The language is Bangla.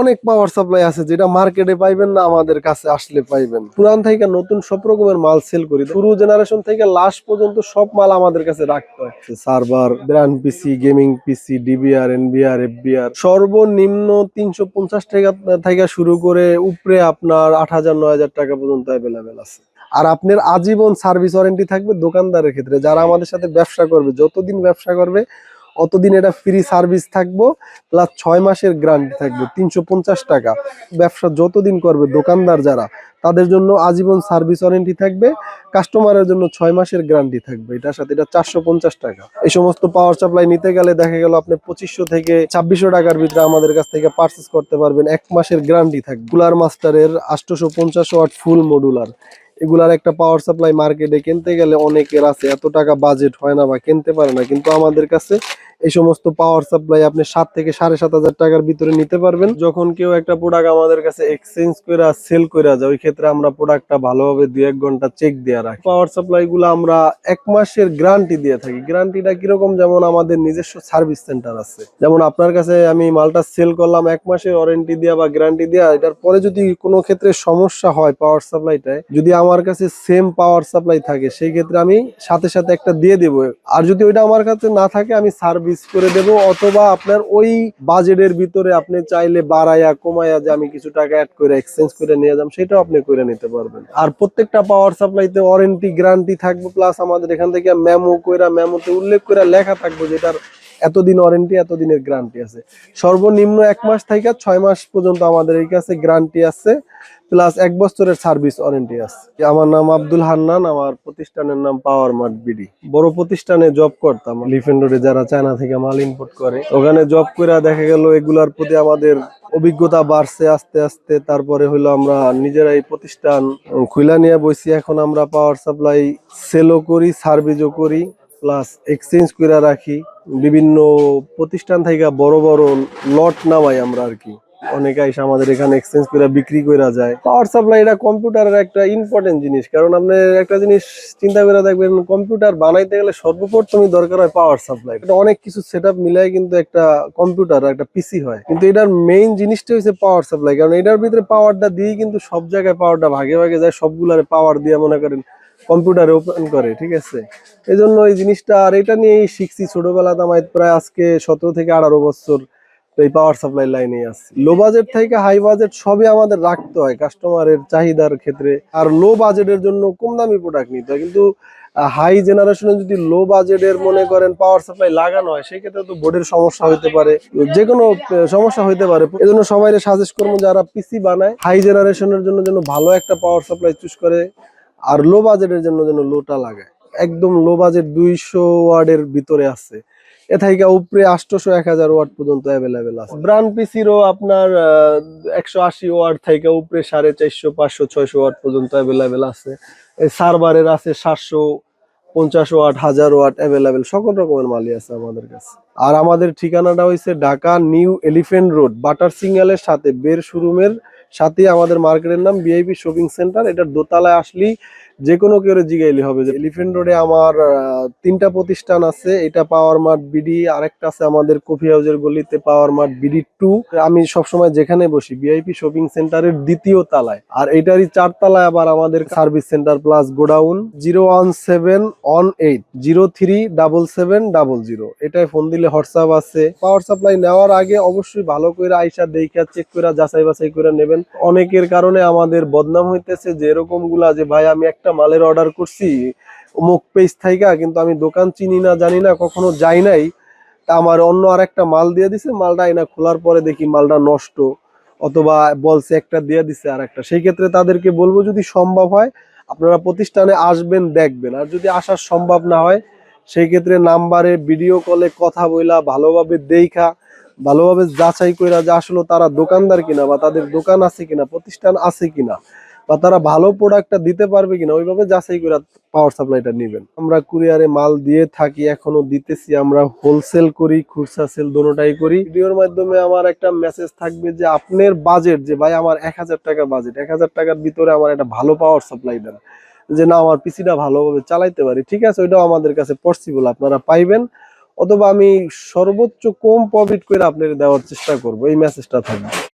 অনেক পাওয়ার সাপ্লাই আছে যেটা মার্কেটে পাইবেন না, আমাদের কাছে আসলে পাইবেন। পুরান থেকে নতুন সব রকমের মাল সেল করি। শুরু জেনারেশন থেকে লাস্ট পর্যন্ত সব মাল আমাদের কাছে রাখতে হয় server brand PC gaming PC DBR NBR FBR সর্বনিম্ন তিনশো পঞ্চাশ টাকা থেকে শুরু করে উপরে আপনার আট হাজার, নয় হাজার টাকা পর্যন্ত অ্যাভেলেবেল আছে। আর আপনার আজীবন সার্ভিস ওয়ারেন্টি থাকবে দোকানদারের ক্ষেত্রে। যারা আমাদের সাথে ব্যবসা করবে, যতদিন ব্যবসা করবে অতদিন এটা ফ্রি সার্ভিস থাকব? প্লাস ছয় মাসের গ্যারান্টি থাকবে, তিনশো পঞ্চাশ টাকা। ব্যবসা যতদিন করবে, দোকানদার যারা, তাদের জন্য আজীবন সার্ভিস ওয়ারেন্টি থাকবে কাস্টমারের জন্য ছয় মাসের গ্যারান্টি থাকবে। এটার সাথে এটা চারশো পঞ্চাশ টাকা। এই সমস্ত পাওয়ার সাপ্লাই নিতে গেলে দেখা গেল আপনি পঁচিশশো থেকে ছাব্বিশশো টাকার ভিতরে আমাদের কাছ থেকে পারচেস করতে পারবেন। এক মাসের গ্যারান্টি থাকবে। কুলার মাস্টারের আটশোশো পঞ্চাশ ওয়াট ফুল মডুলার এগুলার একটা পাওয়ার সাপ্লাই মার্কেটে কিনতে গেলে অনেকের আছে, এত টাকা বাজেট হয় না বা কিনতে পারে না। কিন্তু আমাদের কাছে এই সমস্ত পাওয়ার সাপ্লাই আপনি সাত থেকে সাড়ে সাত হাজার টাকার ভিতরে নিতে পারবেন। যখন কেউ একটা প্রোডাক্ট আমাদের কাছে এক্সচেঞ্জ করে সেল করে যায়, ওই ক্ষেত্রে আমরা প্রোডাক্টটা ভালোভাবে দুই এক ঘণ্টা চেক দিয়ে রাখি। পাওয়ার সাপ্লাই গুলো আমরা এক মাসের গ্যারান্টি দিয়ে থাকি। গ্যারান্টিটা কীরকম? যেমন আমাদের নিজস্ব সার্ভিস সেন্টার আছে। যেমন আপনার কাছে আমি মালটা সেল করলাম, এক মাসের ওয়ারেন্টি দেওয়া বা গ্যারান্টি দেওয়া এটার পরে যদি কোনো ক্ষেত্রে সমস্যা হয় পাওয়ার সাপ্লাইটায় যদি আমার কাছে সেম পাওয়ার সাপ্লাই থাকে, সেই ক্ষেত্রে আমি সাথে সাথে একটা দিয়ে দেবো। আর যদি ওইটা আমার কাছে না থাকে, আমি সার্ভিস করে দেব, অথবা আপনার ওই বাজেটের ভিতরে আপনি চাইলে বাড়াইয়া, কমাইয়া যে আমি কিছু টাকা অ্যাড করে এক্সচেঞ্জ করে নিয়ে যাম সেটাও আপনি করে নিতে পারবেন। আর প্রত্যেকটা পাওয়ার সাপ্লাইতে ওয়ারেন্টি গ্যারান্টি থাকবে প্লাস আমাদের এখান থেকে মেমো কইরা মেমোতে উল্লেখ করে লেখা থাকবে, যেটার এতদিন ওয়ারেন্টি এতদিনের গ্যারান্টি আছে। সর্বনিম্ন এক মাস থেকে ছয় মাস পর্যন্ত আমাদের এই কাছে গ্যারান্টি আছে প্লাস এক বছরের সার্ভিস ওয়ারেন্টি আছে। আমার নাম আব্দুল হান্নান, আমার প্রতিষ্ঠানের নাম পাওয়ার মার্ট বিডি বড় প্রতিষ্ঠানে জব করতাম। লিফেন রোডে যারা চায়না থেকে মাল ইম্পোর্ট করে, ওখানে জব করে দেখা গেল এগুলার প্রতি আমাদের অভিজ্ঞতা বাড়ছে আস্তে আস্তে। তারপরে হলো আমরা নিজেরাই প্রতিষ্ঠান খুলা নিয়ে বসি এখন আমরা পাওয়ার সাপ্লাই সেলও করি সার্ভিসও করি। প্লাস এক্সচেঞ্জ করে রাখি। বিভিন্ন প্রতিষ্ঠান থেকে বড় বড় লট নামাই আমরা আর কি। অনেকে এসে আমাদের এখানে এক্সচেঞ্জ করে বিক্রি করা যায়। পাওয়ার সাপ্লাই এটা কম্পিউটারের একটা ইম্পর্টেন্ট জিনিস। কারণ আপনি একটা জিনিস চিন্তা করে দেখবেন কম্পিউটার বানাইতে গেলে সর্বপ্রথমই দরকার হয় পাওয়ার সাপ্লাই এটা অনেক কিছু সেট আপ মিলাই কিন্তু একটা কম্পিউটার একটা পিসি হয়। কিন্তু এটার মেইন জিনিসটা হচ্ছে পাওয়ার সাপ্লাই কারণ এটার ভিতরে পাওয়ারটা দিয়েই কিন্তু সব জায়গায় পাওয়ারটা ভাগে ভাগে যায়। সবগুলারে পাওয়ার দিয়ে মনে করেন কম্পিউটারে ওপেন করে, ঠিক আছে? এই জন্য এই জিনিসটা, আর এটা নিয়েই শিখছি ছোটবেলাতে আমার প্রায় আজকে সতেরো থেকে আঠারো বছর এই পাওয়ার সাপ্লাই লাইনে আছে। লো বাজেট থেকে হাই বাজেট সবই আমাদের রাখতে হয় কাস্টমারের চাহিদার ক্ষেত্রে। আর লো বাজেটের জন্য কম দামি প্রোডাক্ট নিতে হয়। কিন্তু হাই জেনারেশনে যদি লো বাজেটের মনে করেন পাওয়ার সাপ্লাই লাগানো হয়, সেই ক্ষেত্রে তো বোর্ডের সমস্যা হতে পারে। যে কোনো সমস্যা হতে পারে। এজন্য সবাই সাজেস্ট করব যারা পিসি বানায় হাই জেনারেশনের জন্য যেন ভালো একটা পাওয়ার সাপ্লাই চুজ করে। আর লো বাজেটের জন্য যেন লোটা লাগায়। একদম লো বাজেট দুইশো ওয়ার্ডের ভিতরে আছে। এ থেকে উপরে আটশোশো, এক হাজার ওয়াট পর্যন্ত অ্যাভেলেবেল আছে। ব্রান্ড পিসিরও আপনার একশো আশি ওয়াট থেকে উপরে সাড়ে চারশো, পাঁচশো, ছয়শো ওয়াট পর্যন্ত অ্যাভেলেবেল আছে। সার্ভারের আছে সাতশো, পঞ্চাশ ওয়াট হাজার ওয়াট অ্যাভেলেবেল সকল রকমের মালই আছে আমাদের কাছে। আর আমাদের ঠিকানাটা হয়েছে ঢাকা নিউ এলিফেন্ট রোড বাটার সিঙ্গালের সাথে বের শোরুমের সাথে আমাদের মার্কেটের নাম বিআইপি শপিং সেন্টার। এটার দোতলায় আসলেই যে কোনো কেউ জিগাইলে হবে। যে এলিফেন্ট রোডে আমার তিনটা প্রতিষ্ঠান আছে। এটা পাওয়ার মার্ট বিডি আরেকটা আছে আমাদের কফি হাউসের গলিতে পাওয়ার মার্ট বিডি টু আমি সবসময় যেখানে বসি বিআইপি শপিং সেন্টারের দ্বিতীয় তালায়। আর এটারই চার তালায় আবার আমাদের service centre plus godown zero one seven one eight, zero three double seven double zero. এটায় ফোন দিলে হোয়াটসঅ্যাপ আছে। পাওয়ার সাপ্লাই নেওয়ার আগে অবশ্যই ভালো করে আইসা দেখা চেক করে, যাচাই বাছাই করে নেবেন। অনেকের কারণে আমাদের বদনাম হইতেছে যে এরকমগুলা যে, ভাই, আমি একটা মালের অর্ডার করছি, অমুক পেজ থাইকা, কিন্তু আমি দোকান চিনি না, জানি না, কখনো যাই নাই। তা আমার অন্য আর একটা মাল দিয়ে দিছে, মালটা আইনা খোলার পরে দেখি মালটা নষ্ট অথবা বলছে একটা দিয়ে দিছে আর একটা সেই ক্ষেত্রে তাদেরকে বলব, যদি সম্ভব হয়, আপনারা প্রতিষ্ঠানে আসবেন, দেখবেন। আর যদি আসার সম্ভব না হয়, সেই ক্ষেত্রে নাম্বারে ভিডিও কলে কথা বইলা ভালোভাবে দেখা ভালোভাবে যাচাই কইরা যে আসলে তারা দোকানদার কিনা বা তাদের দোকান আছে কিনা, প্রতিষ্ঠান আছে কিনা, বা তারা ভালো প্রোডাক্টটা দিতে পারবে কিনা, ওইভাবে যাচাই করে পাওয়ার সাপ্লাইটা নেবেন। আমরা কুরিয়ারে মাল দিয়ে থাকি, এখনও দিতেছি, আমরা হোলসেল করি, খুচরা সেল দোনোটাই করি। ভিডিওর মাধ্যমে আমার একটা মেসেজ থাকবে যে আপনার বাজেট যে ভাই আমার এক হাজার টাকা বাজেট এক হাজার টাকার ভিতরে আমার একটা ভালো পাওয়ার সাপ্লাই দেন। যে না, আমার পিসিটা ভালোভাবে চালাইতে পারি, ঠিক আছে? ওইটাও আমাদের কাছে পসিবল আপনারা পাইবেন। অথবা আমি সর্বোচ্চ কম প্রফিট করে আপনার দেওয়ার চেষ্টা করব। এই মেসেজটা থাকবে।